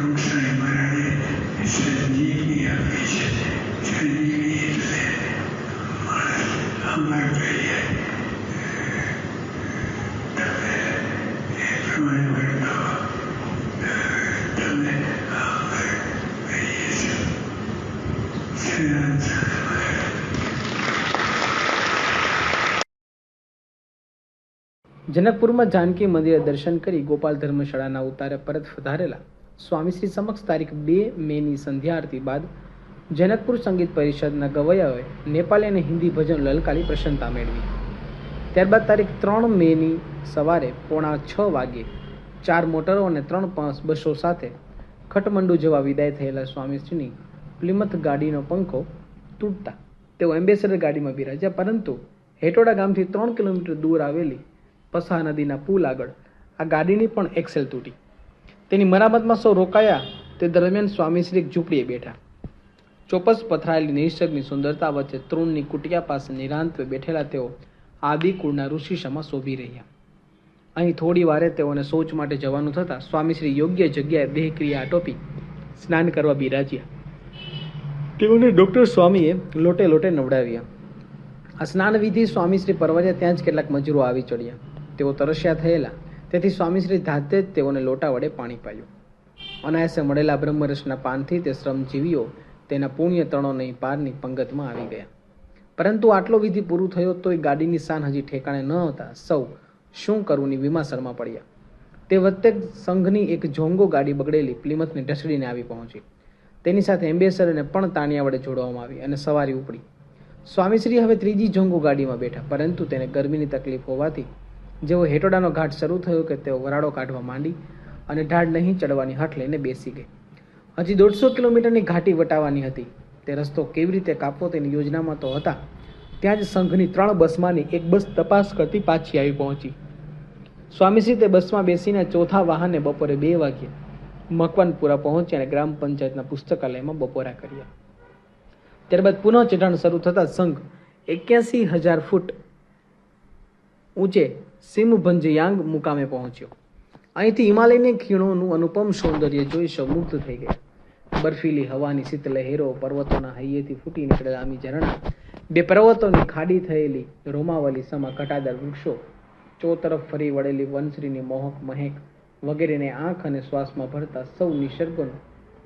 સાહેબ મહારાજે સંજીવની આપી છે સંજીવની એટલે અમર કહીએ તમે એ જનકપુરમાં જાનકી મંદિરે દર્શન કરી ગોપાલ ધર્મશાળાના ઉતારે પરત વધારેલા સ્વામીશ્રી સમક્ષ તારીખ બે મેની સંધ્યા આરતી બાદ જનકપુર સંગીત પરિષદના ગવૈયાઓએ નેપાલી અને હિન્દી ભજન લલકાલી પ્રસન્નતા મેળવી. ત્યારબાદ તારીખ ત્રણ મેની સવારે પોણા છ વાગ્યે ચાર મોટરો અને ત્રણ પાંચ બસો સાથે ખટમંડુ જવા વિદાય થયેલા સ્વામીશ્રીની પ્લિમથ ગાડીનો પંખો તૂટતા તેઓ એમ્બેસેડર ગાડીમાં બિરાજ્યા, પરંતુ હેટોડા ગામથી ત્રણ કિલોમીટર દૂર આવેલી પસા નદીના પુલ આગળ આ ગાડીની પણ એક્સેલ તૂટી. તેની મરામતમાં સૌ રોકાયા. તે દરમિયાન સ્વામીશ્રી એક ઝૂંપડીએ બેઠા. ચોપસ પથરાયેલી નિસર્ગની સુંદરતા વચ્ચે તૃણની કુટિયા પાસે નિરાંતવે બેઠેલા તેઓ આદિકુળના ઋષિશામાં શોભી રહ્યા. અહીં થોડી વારે તેઓને શૌચ માટે જવાનું થતાં સ્વામીશ્રી યોગ્ય જગ્યાએ દેહક્રિયા આટોપી સ્નાન કરવા બિરાજ્યા. તેઓને ડૉક્ટર સ્વામીએ લોટે લોટે નવડાવ્યા. આ સ્નાન વિધિ સ્વામીશ્રી પરવાર્યા ત્યાં જ કેટલાક મજૂરો આવી ચડ્યા. તેઓ તરસ્યા થયેલા. તેથી સ્વામીશ્રી ધાતે જ તેઓને લોટા વડે પાણી પાયું. અનાયાસે મળેલા બ્રહ્મરસના પાનથી તે શ્રમજીવીઓ તેના પુણ્ય તણોની પારની પંગતમાં આવી ગયા. પરંતુ આટલો વિધિ પૂરું થયો તોય ગાડીની શાન હજી ઠેકાણે ન હતા. સૌ શું કરવુંની વિમાસરમાં પડ્યા. તે વખતે સંઘની એક જોંગો ગાડી બગડેલી પ્લિમથને ઢસડીને આવી પહોંચી. તેની સાથે એમ્બેસરને પણ તાણિયા વડે જોડવામાં આવી અને સવારી ઉપડી. સ્વામીશ્રી હવે ત્રીજી જોંગો ગાડીમાં બેઠા, પરંતુ તેને ગરમીની તકલીફ હોવાથી જેવો હેટોડાનો ઘાટ શરૂ થયો કે તેઓ વરાળો કાઢવા માંડી અને ઢાળ નહીં ચડવાની હઠ લઈને બેસી ગઈ. હજી દોઢસો કિલોમીટરની ઘાટી વટાવવાની હતી. તે રસ્તો કેવી રીતે કાપવો તેની યોજનામાં તો હતા. ત્યાં જ સંઘની ત્રણ બસમાંની એક બસ તપાસ કરતી પાછી આવી પહોંચી. સ્વામીશ્રી તે બસમાં બેસીને ચોથા વાહને બપોરે બે વાગ્યે મકવાનપુરા પહોંચ્યા અને ગ્રામ પંચાયતના પુસ્તકાલયમાં બપોરા કર્યા. ત્યારબાદ પુનઃ ચઢાણ શરૂ થતાં સંઘ એક્યાસી હજાર ફૂટ ઊંચે સિમભંજયાંગ મુકામે પહોંચ્યો. અહીંથી હિમાલયની ખીણોનું અનુપમ સૌંદર્ય જોઈ સૌ મુગ્ધ થઈ ગયા. બર્ફીલી હવાની શીત લહેરો પર્વતોના હૈયેથી ફૂટી નીકળેલા આમી ઝરણા બે પર્વતોની ખાડી થયેલી રોમાવલી સમા ઘટાદાર વૃક્ષો ચો તરફ ફરી વળેલી વનશ્રીની મોહક મહેક વગેરેને આંખ અને શ્વાસમાં ભરતા સૌ નિસર્ગોનો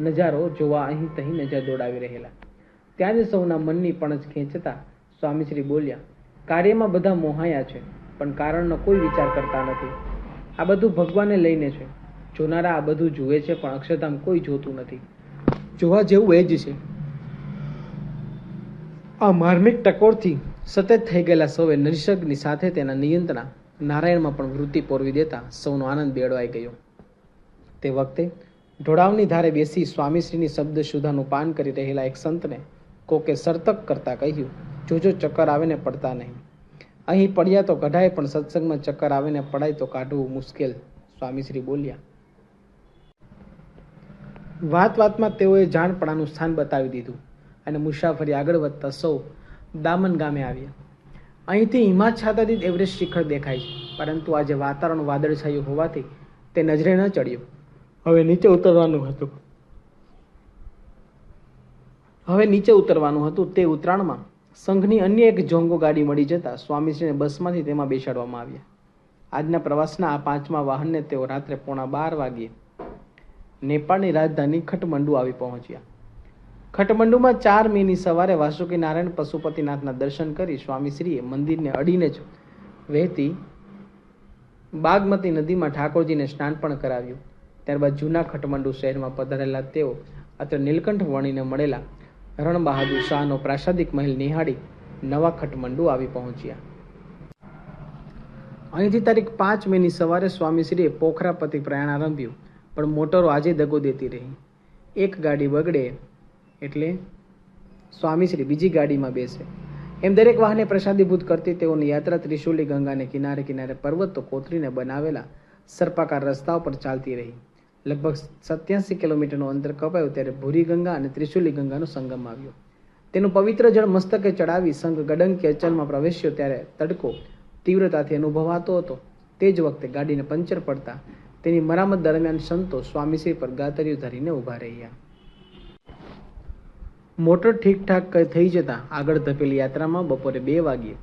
નજારો જોવા અહીં તહીં નજર દોડાવી રહેલા. ત્યાં જ સૌના મનની પણજ ખેંચતા સ્વામીશ્રી બોલ્યા, કાર્યમાં બધા મોહાયા છે. પણ કારણનો કોઈ વિચાર કરતા નથી. આ બધું ભગવાનને લઈને છે. જોનારા આ બધું જુએ છે, પણ અક્ષરધામ કોઈ જોતું નથી. જોવા જેવું એ જ છે. આ માર્મિક ટકોરથી સતત થઈ ગયેલા સૌએ નિસર્ગની સાથે તેના નિયંત્રણા, નારાયણમાં પણ વૃત્તિ પોરવી દેતા સૌનો આનંદ બેળવાઈ ગયો. તે વખતે ઢોળાવની ધારે બેસી સ્વામીશ્રીની શબ્દ સુધાનું પાન કરી રહેલા એક સંતને કોકે સર્તક કરતા કહ્યું, જોજો, ચક્કર આવે ને પડતા નહીં. અહીં પડ્યા તો કઢાય પણ સત્સંગમાં ચક્કર આવે ને પડાય તો કાઢવું મુશ્કેલ, સ્વામીશ્રી બોલ્યા. વાત વાતમાં તેઓએ જાણપણાનું સ્થાન બતાવી દીધું અને મુસાફરી આગળ વધતા સૌ દામન ગામે આવ્યા. અહીંથી હિમાચ્છાદિત એવરેસ્ટ શિખર દેખાય છે, પરંતુ આજે વાતાવરણ વાદળછાયું હોવાથી તે નજરે ન ચડ્યું. હવે નીચે ઉતરવાનું હતું. હવે નીચે ઉતરવાનું હતું તે ઉતરાણમાં સંઘની અન્ય એક જોંગો ગાડી મળી જતા સ્વામીજીને બસમાંથી તેમાં બેસાડવામાં આવ્યા. આજના પ્રવાસના આ પાંચમા વાહનને તેઓ રાત્રે પોણા બાર વાગ્યે નેપાળની રાજધાની ખટમંડુ આવી પહોંચ્યા. ખટમંડુમાં ચાર મેની સવારે વાસુકી નારાયણ પશુપતિનાથના દર્શન કરી સ્વામીશ્રીએ મંદિરને અડીને જ વહેતી બાગમતી નદીમાં ઠાકોરજીને સ્નાન પણ કરાવ્યું. ત્યારબાદ જૂના ખટમંડુ શહેરમાં પધારેલા તેઓ અત્રે નીલકંઠ વણીને મળેલા રણ બહાદુર શાહનો પ્રાસાદિક મહેલ નિહાળી નવા ખટમંડુ આવી પહોંચ્યા. અહીંથી તારીખ પાંચ મેની સવારે સ્વામીશ્રીએ પોખરાપતિ પ્રયાણ આરંભ્યું, પણ મોટરો આજે દગો દેતી રહી. એક ગાડી બગડે એટલે સ્વામીશ્રી બીજી ગાડીમાં બેસે. એમ દરેક વાહને પ્રસાદીભૂત કરતી તેઓની યાત્રા ત્રિશુલી ગંગાને કિનારે કિનારે પર્વતો કોતરીને બનાવેલા સર્પાકાર રસ્તાઓ પર ચાલતી રહી. લગભગ સત્યાસી કિલોમીટરનું અંતર કપાયું ત્યારે ભૂરી ગંગા અને ત્રિશુલી ગંગાનો સંગમ આવ્યો. તેનું પવિત્ર જળ મસ્તકે ચડાવી સંઘ ગડંકી અચલમાં પ્રવેશ્યો ત્યારે તડકો તીવ્રતાથી અનુભવાતો હતો. તે જ વખતે ગાડીને પંચર પડતા તેની મરામત દરમિયાન સંતો સ્વામીશ્રી પર ગાતરીઓ ધરીને ઊભા રહ્યા. મોટર ઠીકઠાક થઈ જતા આગળ ધપેલી યાત્રામાં બપોરે બે વાગ્યે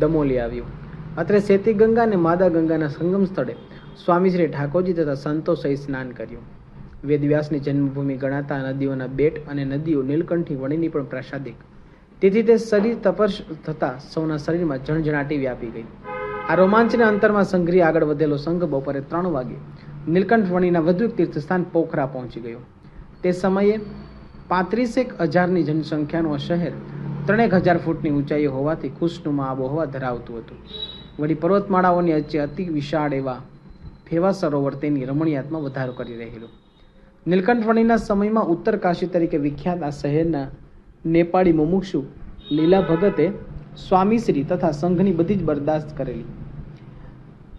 દમોલી આવ્યું. અત્રે સેતી ગંગા અને માદા ગંગાના સંગમ સ્થળે સ્વામીશ્રી ઠાકોરજી તથા સંતો સહિત સ્નાન કર્યું. વેદવ્યાસની જન્મભૂમિ ગણાતા નદીઓના બેટ અને નદીઓ નીલકંઠી વણીની પણ પ્રાસાદિક તેથી તે શરીર તપસ થતા સૌના શરીરમાં જણજણાટી વ્યાપી ગઈ. આ રોમાંચના અંતરમાં સંઘરી આગળ વધેલો સંઘ બપોરે ત્રણ વાગે નીલકંઠ વણીના વધુ એક તીર્થસ્થાન પોખરા પહોંચી ગયો. તે સમયે પાંત્રીસેક હજારની જનસંખ્યાનું આ શહેર ત્રણેક હજાર ફૂટની ઊંચાઈ હોવાથી ખુશનુમા આબોહવા ધરાવતું હતું. વળી પર્વતમાળાઓની વચ્ચે અતિ વિશાળ એવા ફેવા સરોવર તેની રમણીયાતમાં વધારો કરી રહેલું. નીલકંઠવણીના સમયમાં ઉત્તર કાશી તરીકે વિખ્યાત આ શહેરના નેપાળી મુમુક્ષુ લીલા ભગતે સ્વામીશ્રી તથા સંઘની બધી જ બરદાસ્ત કરેલી.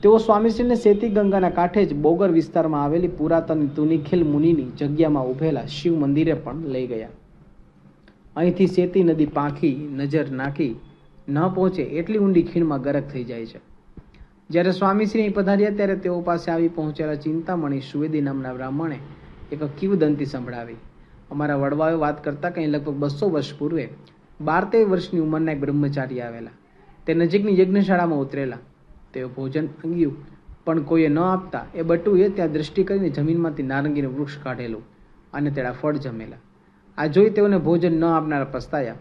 તેઓ સ્વામીશ્રીને સેતી ગંગાના કાંઠે જ બોગર વિસ્તારમાં આવેલી પુરાતન તુનિખિલ મુનિની જગ્યામાં ઉભેલા શિવ મંદિરે પણ લઈ ગયા. અહીંથી સેતી નદી પાંખી નજર નાખી ન પહોંચે એટલી ઊંડી ખીણમાં ગરક થઈ જાય છે. જ્યારે સ્વામીશ્રી અહીં પધાર્યા ત્યારે તેઓ પાસે આવી પહોંચેલા ચિંતામણી સુવેદી નામના બ્રાહ્મણે એક કિંવદંતી સંભળાવી. અમારા વડવાઓ વાત કરતા કંઈ લગભગ બસો વર્ષ પૂર્વે બાર તેર વર્ષની ઉંમરના એક બ્રહ્મચારી આવેલા. તે નજીકની યજ્ઞશાળામાં ઉતરેલા. તેઓ ભોજન અંગ્યું પણ કોઈએ ન આપતા એ બટુએ ત્યાં દૃષ્ટિ કરીને જમીનમાંથી નારંગીનું વૃક્ષ કાઢેલું અને તેના ફળ જમેલા. આ જોઈ તેઓને ભોજન ન આપનારા પસ્તાયા.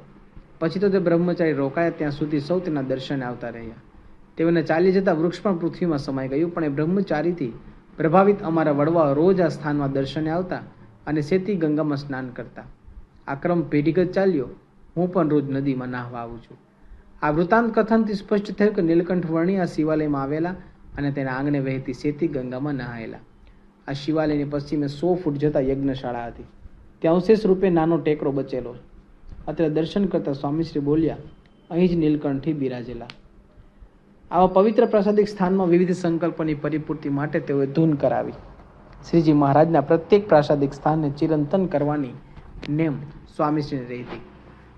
પછી તો તે બ્રહ્મચારી રોકાયા ત્યાં સુધી સૌ તેના દર્શને આવતા રહ્યા. તેઓને ચાલી જતા વૃક્ષ પણ પૃથ્વીમાં સમાઈ ગયું, પણ એ બ્રહ્મચારીથી પ્રભાવિત અમારા વડવા રોજ આ સ્થાનમાં દર્શને આવતા અને સેતી ગંગામાં સ્નાન કરતા. આ ક્રમ પેઢીગત ચાલ્યો. હું પણ રોજ નદીમાં નાહવા આવું છું. આ વૃત્તાંત કથનથી સ્પષ્ટ થયું કે નીલકંઠ વર્ણી આ શિવાલયમાં આવેલા અને તેના આંગણે વહેતી સેતી ગંગામાં નહાયેલા. આ શિવાલયની પશ્ચિમે સો ફૂટ જતા યજ્ઞશાળા હતી. ત્યાં અવશેષ રૂપે નાનો ટેકરો બચેલો. અત્યારે દર્શન કરતા સ્વામીશ્રી બોલ્યા, અહીં જ નીલકંઠથી બિરાજેલા. આવા પવિત્ર પ્રસાદિક સ્થાનમાં વિવિધ સંકલ્પની પરિપૂર્તિ માટે તેઓએ ધૂન કરાવી. શ્રીજી મહારાજના પ્રત્યેક પ્રાસાદિક સ્થાનને ચિરંતન કરવાની નેમ સ્વામીશ્રીને રહી હતી.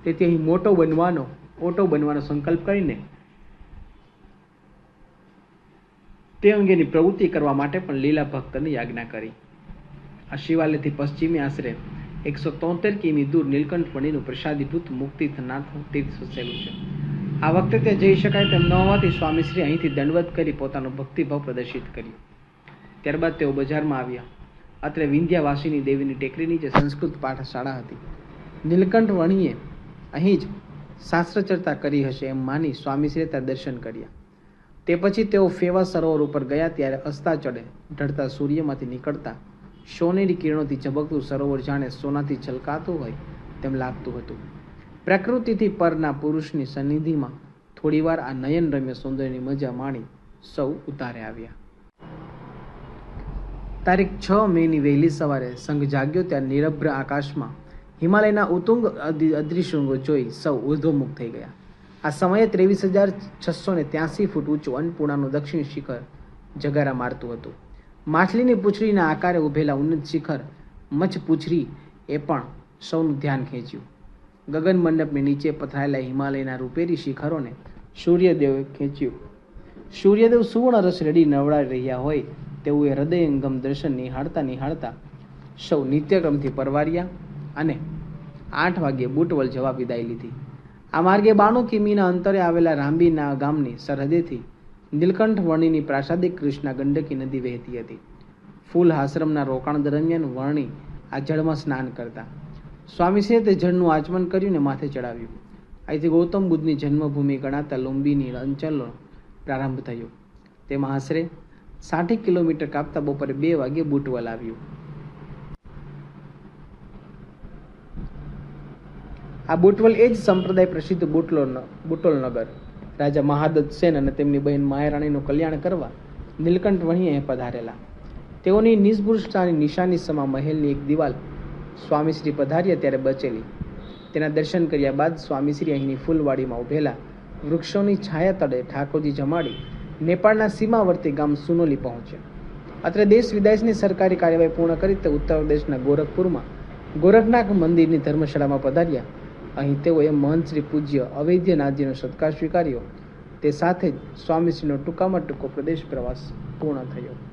તેથી અહીં મોટો બનવાનો, ઓટો બનવાનો સંકલ્પ કરીને તે અંગેની પ્રવૃત્તિ કરવા માટે પણ લીલા ભક્તને યાજ્ઞા કરી. આ શિવાલયથી પશ્ચિમે આશરે એકસો તોતેર કિમી દૂર નીલકંઠવણીનું પ્રસાદીભૂત મુક્તિનાથ તીર્થ વસેલું છે. આ વખતે તે જઈ શકાય તેમ ન હોવાથી સ્વામીશ્રી અહીંથી દંડવત કરી પોતાનો ભક્તિભાવ પ્રદર્શિત કર્યો. ત્યારબાદ તેઓ બજારમાં આવ્યા. અત્રે વિંધ્યાવાસીની દેવીની ટેકરીની જે સંસ્કૃત પાઠશાળા હતી. નીલકંઠ વણીએ, અહીં જ શાસ્ત્રચર્ચા કરી હશે એમ માની સ્વામીશ્રીએ ત્યાં દર્શન કર્યા. તે પછી તેઓ ફેવા સરોવર ઉપર ગયા ત્યારે અસ્તા ચડે, ઢળતા સૂર્યમાંથી નીકળતા સોનેરી કિરણોથી ઝબકતું સરોવર જાણે સોનાથી છલકાતું હોય તેમ લાગતું હતું. પ્રકૃતિથી પરના પુરુષની સન્નિધિમાં થોડીવાર આ નયનરમ્ય સૌંદર્યની મજા માણી સૌ ઉતારે આવ્યા. તારીખ છ મેની વહેલી સવારે સંઘ જાગ્યો ત્યાં નિરભ્ર આકાશમાં હિમાલયના ઉતુંગ અધિ- અદૃશ્યંગો જોઈ સૌ ઉર્ધ્વમુખ થઈ ગયા. આ સમયે ત્રેવીસ હજાર છસો ને ત્યાસી ફૂટ ઊંચું અન્નપૂર્ણાનું દક્ષિણ શિખર જગારા મારતું હતું. માછલીની પૂંછડીના આકારે ઉભેલા ઉન્નત શિખર મચ્છ પૂંછડી એ પણ સૌનું ધ્યાન ખેંચ્યું. ગગન મંડપની નીચે પથરાયેલા હિમાલયના રૂપેરી શિખરોને સૂર્યદેવે ખેંચ્યું. સૂર્યદેવ સુવર્ણ રસ રેડી નવડાવી રહ્યા હોય તેવું એ હૃદયંગમ દર્શન નિહાળતા નિહાળતા સૌ નિત્યક્રમથી પરવાર્યા અને આઠ વાગ્યે બુટવલ જવા વિદાય લીધી. આ માર્ગે બાણું કિમીના અંતરે આવેલા રાંબીના ગામની સરહદેથી નીલકંઠ વર્ણિની પ્રાસાદિક કૃષ્ણા ગંડકી નદી વહેતી હતી. ફૂલ આશ્રમના રોકાણ દરમિયાન વર્ણી આ જળમાં સ્નાન કરતા સ્વામીશ્રીએ તે જળનું આચમન કર્યું ને માથે ચડાવ્યું. અહીંથી ગૌતમ બુદ્ધની જન્મભૂમિ ગણાતા લુંબીની અંચલનો પ્રારંભ થયો. તેમાં આશરે સાઠી કિલોમીટર કાપતા બપોરે બે વાગે બુટવલ આવ્યું આ બુટવલ એ જ સંપ્રદાય પ્રસિદ્ધ બુટલો બુટોલ નગર. રાજા મહાદત્ત સેન અને તેમની બહેન માયારાણીનું કલ્યાણ કરવા નીલકંઠ વણીએ પધારેલા. તેઓની નિષ્પૃષ્ટતાની નિશાની સમા મહેલની એક દિવાલ સ્વામીશ્રી પધાર્યા ત્યારે બચેલી. તેના દર્શન કર્યા બાદ સ્વામીશ્રી અહીંની ફૂલવાડીમાં ઉભેલા વૃક્ષોની છાયા તળે ઠાકોરજી જમાડી નેપાળના સીમાવર્તી ગામ સુનોલી પહોંચ્યા. અત્રે દેશ વિદેશની સરકારી કાર્યવાહી પૂર્ણ કરી તે ઉત્તર પ્રદેશના ગોરખપુરમાં ગોરખનાથ મંદિરની ધર્મશાળામાં પધાર્યા. અહીં તેઓએ મહંત શ્રી પૂજ્ય અવૈધનાથજીનો સત્કાર સ્વીકાર્યો. તે સાથે જ સ્વામીશ્રીનો ટૂંકામાં ટૂંકો પ્રદેશ પ્રવાસ પૂર્ણ થયો.